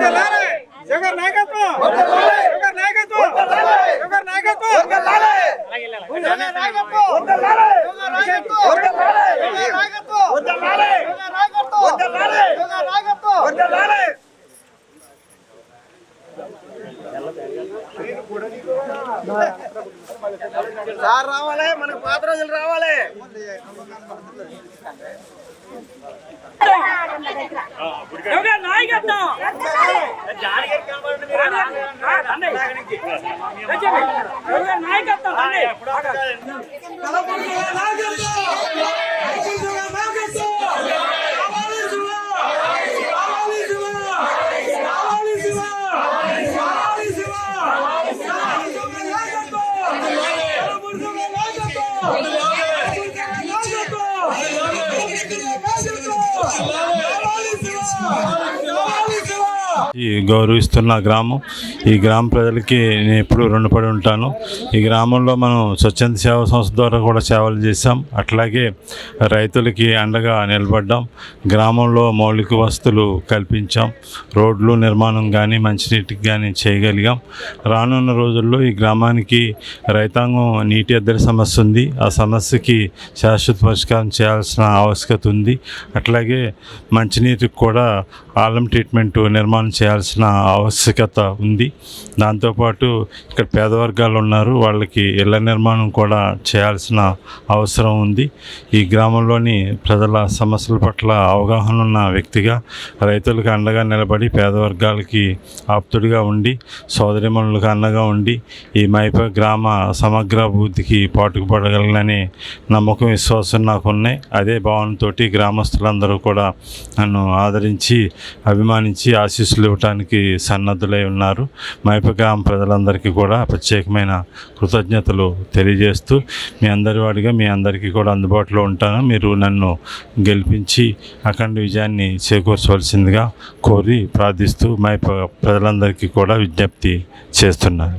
Adelante. Sir రావాలి మనకు పాత రోజులు రావాలి నాయకత్వం నాయకత్వం ఈ గౌరవిస్తున్న గ్రామం. ఈ గ్రామ ప్రజలకి నేను ఎప్పుడు రుణపడి ఉంటాను. ఈ గ్రామంలో మనం స్వచ్ఛంద సేవా సంస్థ ద్వారా కూడా సేవలు చేశాం. అట్లాగే రైతులకి అండగా నిలబడ్డాం. గ్రామంలో మౌలిక వస్తువులు కల్పించాం. రోడ్లు నిర్మాణం కానీ మంచినీటికి కానీ చేయగలిగాం. రానున్న రోజుల్లో ఈ గ్రామానికి రైతాంగం నీటి ఎద్దడి సమస్య ఉంది. ఆ సమస్యకి శాశ్వత పరిష్కారం చేయాల్సిన ఆవశ్యకత ఉంది. అట్లాగే మంచినీటికి కూడా ఆలం ట్రీట్మెంట్ నిర్మాణం చేయాల్సిన ఆవశ్యకత ఉంది. దాంతోపాటు ఇక్కడ పేద వర్గాలు ఉన్నారు వాళ్ళకి ఇళ్ళ నిర్మాణం కూడా చేయాల్సిన అవసరం ఉంది. ఈ గ్రామంలోని ప్రజల సమస్యల పట్ల అవగాహన ఉన్న వ్యక్తిగా రైతులకు అండగా నిలబడి పేద వర్గాలకి ఆప్తుడిగా ఉండి సోదరిమణులకు అండగా ఉండి ఈ మైప గ్రామ సమగ్ర అభివృద్ధికి పాటుకుపడగలననే నమ్మకం విశ్వాసం నాకు ఉన్నాయి. అదే భావనతోటి గ్రామస్తులందరూ కూడా నన్ను ఆదరించి అభిమానించి ఆశీస్సులు ఇవ్వటానికి సన్నద్ధులై ఉన్నారు. మైప గ్రామ ప్రజలందరికీ కూడా ప్రత్యేకమైన కృతజ్ఞతలు తెలియజేస్తూ మీ అందరి వాడిగా మీ అందరికీ కూడా అందుబాటులో ఉంటాను. మీరు నన్ను గెలిపించి అఖండ విజయాన్ని చేకూర్చవలసిందిగా కోరి ప్రార్థిస్తూ మైప ప్రజలందరికీ కూడా విజ్ఞప్తి చేస్తున్నారు